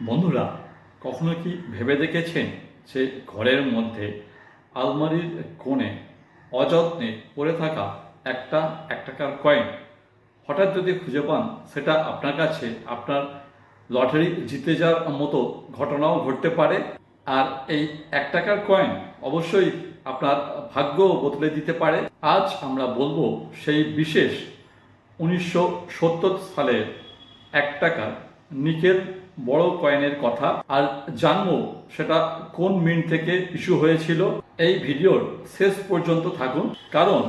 বন্ধুরা, কখনো কি ভেবে দেখেছেন যে ঘরের মধ্যে আলমারির কোণে অযত্নে পড়ে থাকা একটা এক টাকার কয়েন হঠাৎ যদি খুঁজে পান, সেটা আপনার কাছে আপনার লটারি জিতে যাওয়ার মতো ঘটনাও ঘটতে পারে। আর এই এক টাকার কয়েন অবশ্যই আপনার ভাগ্য বদলে দিতে পারে। আজ আমরা বলব সেই বিশেষ উনিশশো সত্তর সালের এক টাকার নিকেল বড় কয়েনের কথা। আর জানব সেটা কোন মিন্ট থেকে ইস্যু হয়েছিল। এই ভিডিওর শেষ পর্যন্ত থাকুন, কারণ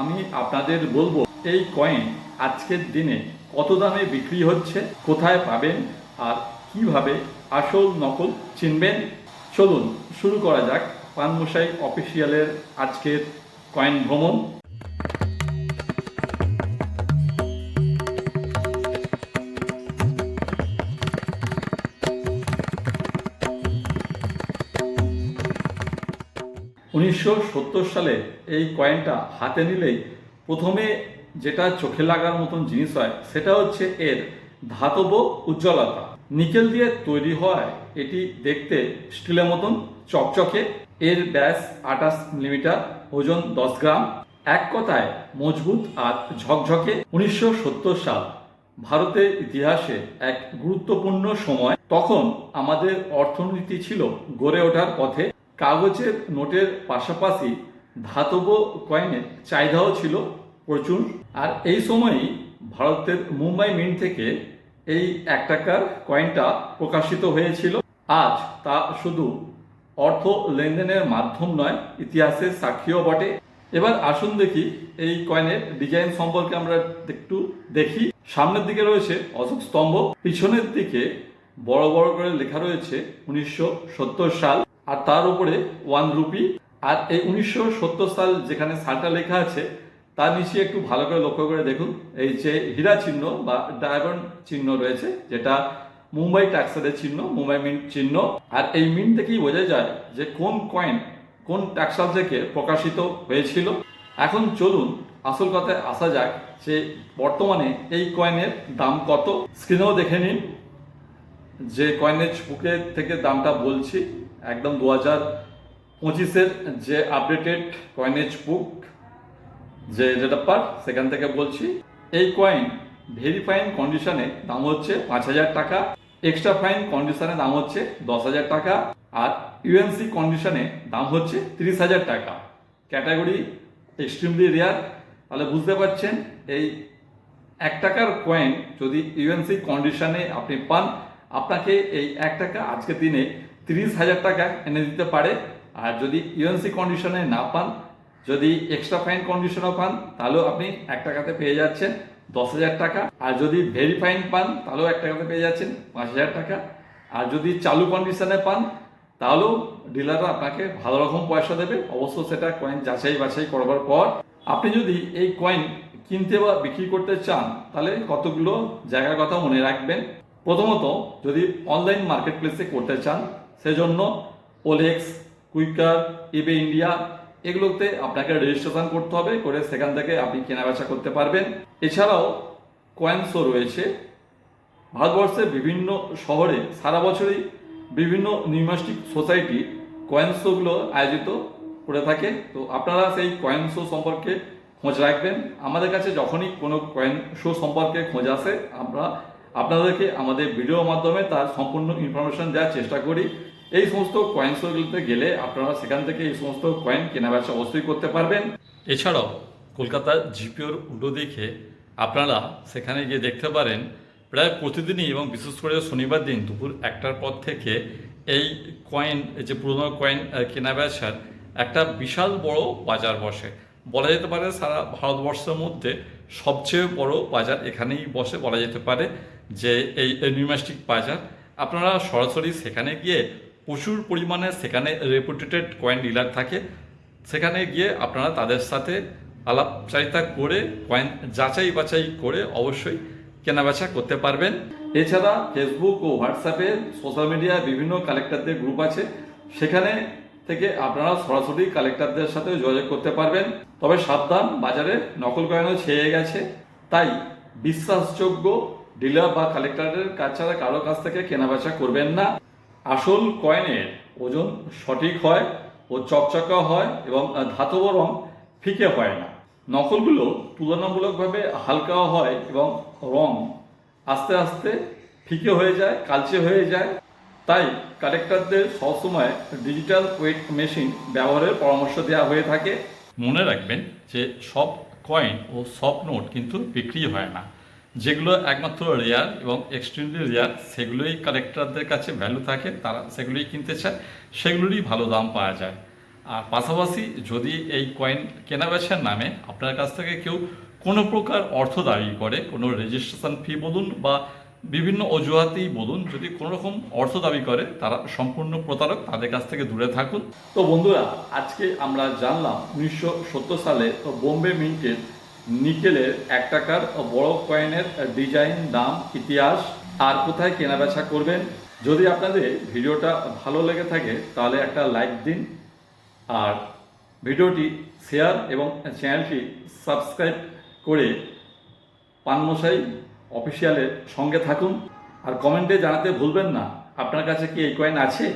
আমি আপনাদের বলব, এই কয়েন আজকের দিনে কত দামে বিক্রি হচ্ছে, কোথায় পাবেন, আর কীভাবে আসল নকল চিনবেন? চলুন শুরু করা যাক পানমশাই অফিসিয়ালের আজকের কয়েন ভ্রমণ। উনিশশো সত্তর সালে এই কয়েনটা হাতে নিলেই প্রথমে যেটা চোখে লাগার মতন জিনিস হয়, সেটা হচ্ছে এর ধাতব উজ্জ্বলতা। নিকেল দিয়ে তৈরি হয় এটি দেখতে স্টিলের মতন, চকচকে। এর ব্যাস আঠাশ মিলিমিটার, ওজন দশ গ্রাম। এক কথায় মজবুত আর ঝকঝকে। উনিশশো সত্তর সাল ভারতের ইতিহাসে এক গুরুত্বপূর্ণ সময়। তখন আমাদের অর্থনীতি ছিল গড়ে ওঠার পথে। কাগজের নোটের পাশাপাশি ধাতব কয়েনের চাহিদাও ছিল প্রচুর। আর এই সময়ই ভারতের মুম্বাই মিন্ট থেকে এই এক টাকার কয়েনটা প্রকাশিত হয়েছিল। আজ তা শুধু অর্থ লেনদেনের মাধ্যম নয়, ইতিহাসের সাক্ষীও বটে। এবার আসুন দেখি এই কয়েনের ডিজাইন সম্পর্কে আমরা একটু দেখি। সামনের দিকে রয়েছে অশোক স্তম্ভ, পিছনের দিকে বড় বড় করে লেখা রয়েছে উনিশশো সত্তর সাল। আর তার উপরে ওয়ান রুপি আর এই উনিশশো সত্তর সাল যেখানে সালটা লেখা আছে, তার নিচে একটু ভালো করে লক্ষ্য করে দেখুন, এই যে হীরা চিহ্ন বা ডায়মন্ড চিহ্ন রয়েছে, যেটা মুম্বাই ট্যাক্সের চিহ্ন, মুম্বাই মিন্ট চিহ্ন। আর এই মিন্ট থেকেই বোঝা যায় যে কোন কয়েন কোন ট্যাক্সাল থেকে প্রকাশিত হয়েছিল। এখন চলুন আসল কথায় আসা যাক যে বর্তমানে এই কয়েনের দাম কত। স্ক্রিনেও দেখে নিন। যে কয়েনের বুকে থেকে দামটা বলছি, একদম দু হাজার পঁচিশের যে আপডেটেড কয়েনেজ বুক যে যেটা পার সেখান থেকে বলছি, এই কয়েন ভেরি ফাইন কন্ডিশনে দাম হচ্ছে পাঁচ হাজার টাকা এক্সট্রা ফাইন কন্ডিশনে দাম হচ্ছে দশ হাজার টাকা, আর ইউএনসি কন্ডিশনে দাম হচ্ছে তিরিশ হাজার টাকা। ক্যাটাগরি এক্সট্রিমলি রেয়ার তাহলে বুঝতে পারছেন, এই এক টাকার কয়েন যদি ইউএনসি কন্ডিশনে আপনি পান আপনাকে এই এক টাকা আজকের দিনে তিরিশ হাজার টাকা এনে দিতে পারে। আর যদি ইউএনসি কন্ডিশনে না পান, যদি এক্সট্রা ফাইন কন্ডিশনও পান, তাহলেও আপনি এক টাকাতে পেয়ে যাচ্ছেন দশ হাজার টাকা। আর যদি ভেরি ফাইন পান, তাহলেও এক টাকাতে পেয়ে যাচ্ছেন পাঁচ হাজার টাকা। আর যদি চালু কন্ডিশনে পান, তাহলেও ডিলাররা আপনাকে ভালো রকম পয়সা দেবে। অবশ্য সেটা কয়েন যাচাই বাছাই করবার পর। আপনি যদি এই কয়েন কিনতে বা বিক্রি করতে চান, তাহলে কতগুলো জায়গার কথা মনে রাখবেন? প্রথমত, যদি অনলাইন মার্কেট প্লেসে করতে চান, সেজন্য ওলেক্স কুইকার ইবে ইন্ডিয়া এগুলোতে আপনাকে রেজিস্ট্রেশন করতে হবে, করে সেখান থেকে আপনি কেনাবেচা করতে পারবেন। এছাড়াও কয়েন শো রয়েছে। ভারতবর্ষের বিভিন্ন শহরে সারা বছরই বিভিন্ন নিউমাস্টিক সোসাইটি কয়েন শোগুলো আয়োজিত করে থাকে। তো আপনারা সেই কয়েন শো সম্পর্কে খোঁজ রাখবেন। আমাদের কাছে যখনই কোনো কয়েন শো সম্পর্কে খোঁজ আসে, আমরা আপনাদেরকে আমাদের ভিডিওর মাধ্যমে তার সম্পূর্ণ ইনফরমেশন দেওয়ার চেষ্টা করি। এই সমস্ত কয়েন শোগুলোতে গেলে আপনারা সেখান থেকে এই সমস্ত কয়েন কেনাবেচা অবশ্যই করতে পারবেন। এছাড়াও কলকাতার জিপিওর উল্টো দিকে আপনারা সেখানে গিয়ে দেখতে পারেন, প্রায় প্রতিদিনই এবং বিশেষ করে শনিবার দিন দুপুর একটার পর থেকে এই কয়েন যে পুরোনো কয়েন কেনাবেচার একটা বিশাল বড় বাজার বসে। বলা যেতে পারে সারা ভারতবর্ষের মধ্যে সবচেয়ে বড় বাজার এখানেই বসে বলা যেতে পারে। যে এই নিউমাস্টিক বাজার, আপনারা সরাসরি সেখানে গিয়ে প্রচুর পরিমাণে সেখানে রেপুটেটেড কয়েন ডিলার থাকে। সেখানে গিয়ে আপনারা তাদের সাথে আলাপচারিতা করে কয়েন যাচাই বাছাই করে অবশ্যই কেনাবেচা করতে পারবেন। এছাড়া ফেসবুক ও হোয়াটসঅ্যাপে সোশ্যাল মিডিয়ায় বিভিন্ন কালেক্টরদের গ্রুপ আছে। সেখানে থেকে আপনারা সরাসরি কালেক্টরদের সাথে যোগাযোগ করতে পারবেন। তবে সাবধান, বাজারে নকল কয়েনও ছেয়ে গেছে। তাই বিশ্বাসযোগ্য ডিলার বা কালেক্টরের কাছ ছাড়া কারও কাছ থেকে কেনাবেচা করবেন না। আসল কয়েনের ওজন সঠিক হয় ও চকচকা হয় এবং ধাতব রং ফিকে হয় না। নকলগুলো তুলনামূলকভাবে হালকা হয় এবং রং আস্তে আস্তে ফিকে হয়ে যায়, কালচে হয়ে যায়। তাই কালেক্টরদের সবসময় ডিজিটাল ওয়েট মেশিন ব্যবহারের পরামর্শ দেওয়া হয়ে থাকে। মনে রাখবেন যে সব কয়েন ও সব নোট কিন্তু বিক্রি হয় না। যেগুলো একমাত্র রেয়ার এবং এক্সট্রিমলি রেয়ার, সেগুলোই কালেক্টরদের কাছে ভ্যালু থাকে, তারা সেগুলোই কিনতে চায়, সেগুলোরই ভালো দাম পাওয়া যায়। আর পাশাপাশি যদি এই কয়েন কেনাবেচার নামে আপনার কাছ থেকে কেউ কোনো প্রকার অর্থ দাবি করে, কোনো রেজিস্ট্রেশন ফি বলুন বা বিভিন্ন অজুহাতেই বলুন, যদি কোনো রকম অর্থ দাবি করে, তারা সম্পূর্ণ প্রতারক তাদের কাছ থেকে দূরে থাকুন। তো বন্ধুরা, আজকে আমরা জানলাম উনিশশো সত্তর সালে বোম্বে মিন্টের নিকেলের এক টাকার বড় কয়েনের ডিজাইন, দাম, ইতিহাস আর কোথায় কেনাবেচা করবেন? যদি আপনাদের ভিডিওটা ভালো লেগে থাকে, তাহলে একটা লাইক দিন। আর ভিডিওটি শেয়ার এবং চ্যানেলটি সাবস্ক্রাইব করে পানমশাই অফিসিয়ালের সঙ্গে থাকুন। আর কমেন্টে জানাতে ভুলবেন না। আপনার কাছে কি এই কয়েন আছে?